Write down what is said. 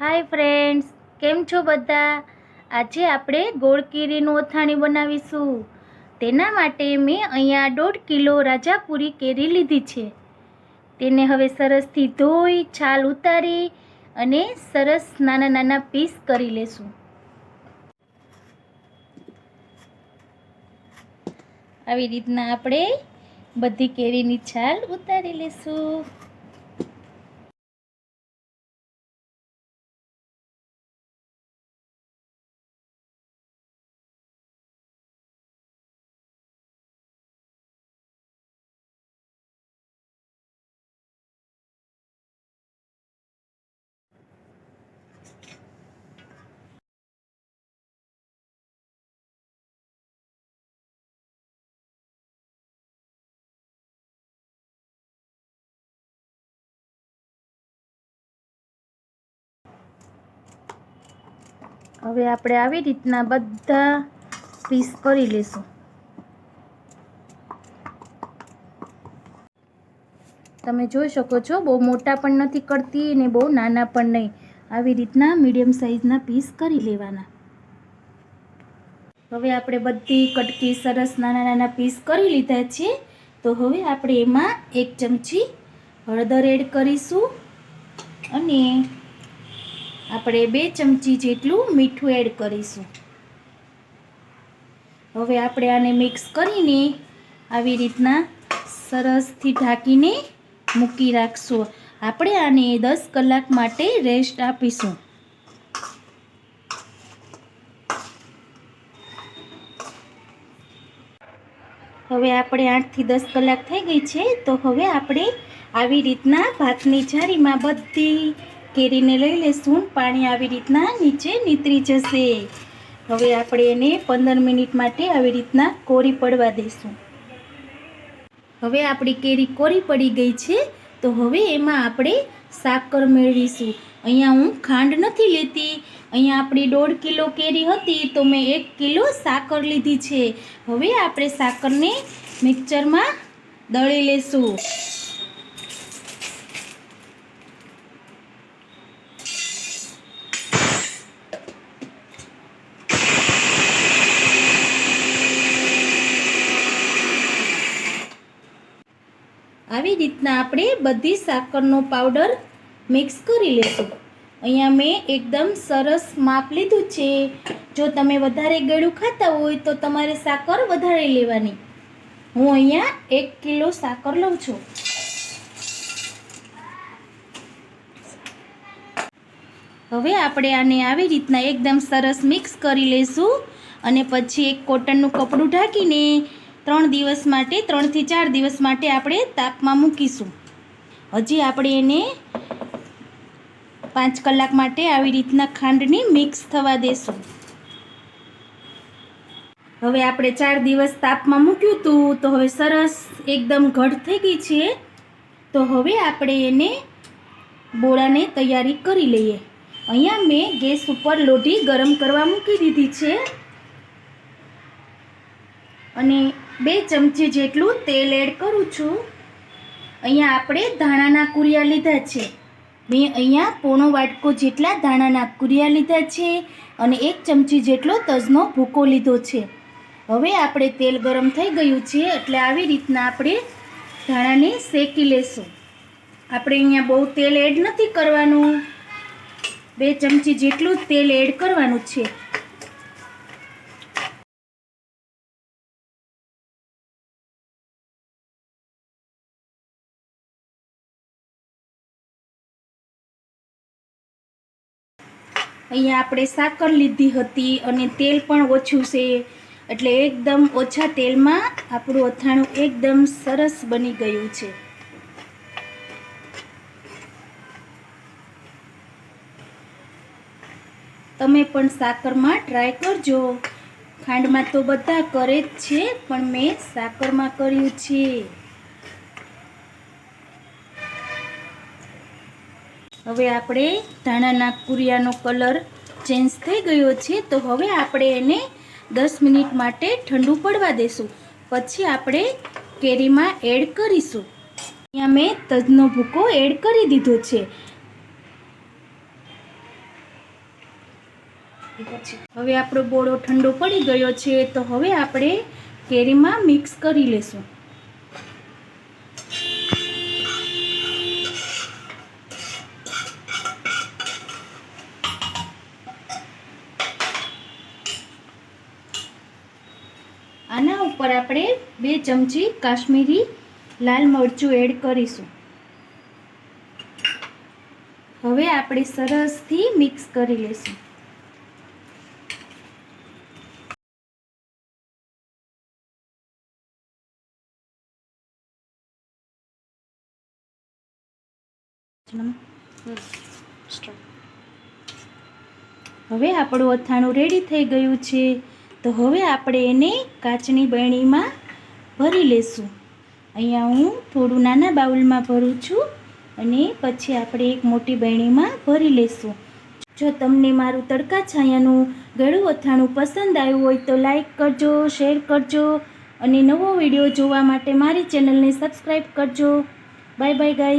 Hi friends, કેમ છો બધા? આજે આપણે ગોળ કેરીનું અથાણી બનાવીશું. તેના માટે મેં અહીંયા દોઢ કિલો રાજાપુરી કેરી લીધી છે. તેને હવે સરસથી ધોઈ, છાલ ઉતારી અને સરસ નાના નાના પીસ કરી લેશું. આવી રીતના આપણે બધી કેરીની છાલ ઉતારી લેશું. હવે આપણે આવી રીતના બધા પીસ કરી લઈશું તમે જોઈ શકો છો, બહુ મોટા પણ નથી કરતી ને બહુ નાના પણ નહીં. આવી રીતના મીડિયમ સાઇઝના પીસ કરી લેવાના. હવે આપણે બધી કટકી સરસ નાના નાના પીસ કરી લીધા છે. તો હવે આપણે એમાં એક ચમચી હળદર એડ કરીશું. અને આપણે બે ચમચી જેટલું મીઠું એડ કરીશું. હવે આપણે આને મિક્સ કરીને આવી રીતના સરસથી ઢાંકીને મૂકી રાખશું. આપણે આને દસ કલાક માટે રેસ્ટ આપીશું. હવે આપણે આઠથી દસ કલાક થઈ ગઈ છે, તો હવે આપણે આવી રીતના ભાતની જારીમાં બધી કેરીને લઈ લેશું પાણી આવી રીતના નીચે નીતરી જશે. હવે આપણે એને પંદર મિનિટ માટે આવી રીતના કોરી પડવા દઈશું હવે આપણી કેરી કોરી પડી ગઈ છે, તો હવે એમાં આપણે સાકર મેળવીશું. અહીંયા હું ખાંડ નથી લેતી. અહીંયા આપણી દોઢ કિલો કેરી હતી, તો મેં એક કિલો સાકર લીધી છે. હવે આપણે સાકરને મિક્સરમાં દળી લેશું. આવી રીતના આપણે બધી સાકરનો પાવડર મિક્સ કરી લેશું. અહીંયા મેં એકદમ સરસ માપ લીધું છે. જો તમે વધારે ગળું ખાતા હોય તો તમારે સાકર વધારે લેવાની. હું અહીંયા એક કિલો સાકર લઉં છું. હવે આપણે આને આવી રીતના એકદમ સરસ મિક્સ કરી લઈશું અને પછી એક કોટનનું કપડું ઢાંકીને ત્રણ દિવસ માટે, ત્રણથી ચાર દિવસ માટે આપણે તાપમાં મૂકીશું. હજી આપણે એને પાંચ કલાક માટે આવી રીતના ખાંડની મિક્સ થવા દેશું. હવે આપણે ચાર દિવસ તાપમાં મૂક્યું હતું તો હવે સરસ એકદમ ઘટ થઈ ગઈ છે. તો હવે આપણે એને બોળાને તૈયારી કરી લઈએ. અહીંયા મેં ગેસ ઉપર લોઢી ગરમ કરવા મૂકી દીધી છે. અને બે ચમચી જેટલું તેલ એડ કરું છું. અહીંયા આપણે ધાણાના કુરિયા લીધા છે. મેં અહીંયા પોણો વાટકો જેટલા ધાણાના કુરિયા લીધા છે અને એક ચમચી જેટલો તજનો ભૂકો લીધો છે. હવે આપણે તેલ ગરમ થઈ ગયું છે એટલે આવી રીતના આપણે ધાણાને શેકી લેશું. આપણે અહીંયા બહુ તેલ એડ નથી કરવાનું. બે ચમચી જેટલું તેલ એડ કરવાનું છે. અહીંયા આપણે સાકર લીધી હતી અને તેલ પણ ઓછું છે. એટલે એકદમ ઓછા તેલમાં આપણું અથાણું એકદમ સરસ બની ગયું છે. તમે પણ સાકરમાં ટ્રાય કરજો. ખાંડમાં તો બધા કરે જ છે, પણ મેં સાકરમાં કર્યું છે. હવે આપણે ધાણાના કુરિયાનો કલર ચેન્જ થઈ ગયો છે, તો હવે આપણે એને દસ મિનિટ માટે ઠંડુ પડવા દેશું. પછી આપણે કેરીમાં એડ કરીશું. અહીંયા મેં તજનો ભૂકો એડ કરી દીધો છે. હવે આપણો બોળો ઠંડો પડી ગયો છે, તો હવે આપણે કેરીમાં મિક્સ કરી લેશું આના ઉપર આપણે બે ચમચી કાશ્મીરી લાલ મરચું એડ કરીશું. હવે આપણે સરસથી મિક્સ કરી લઈશું. હવે આપણું અથાણું રેડી થઈ ગયું છે. તો હવે આપણે એને કાચની બરણીમાં ભરી લેશું. અહીંયા હું થોડું નાના બાઉલમાં ભરું છું અને પછી આપણે એક મોટી બરણીમાં ભરી લેશું. જો તમને મારું તડકા છાયાનું ગળું અથાણું પસંદ આવ્યું હોય તો લાઈક કરજો, શેર કરજો અને નવો વીડિયો જોવા માટે મારી ચેનલને સબસ્ક્રાઈબ કરજો. બાય બાય ગાય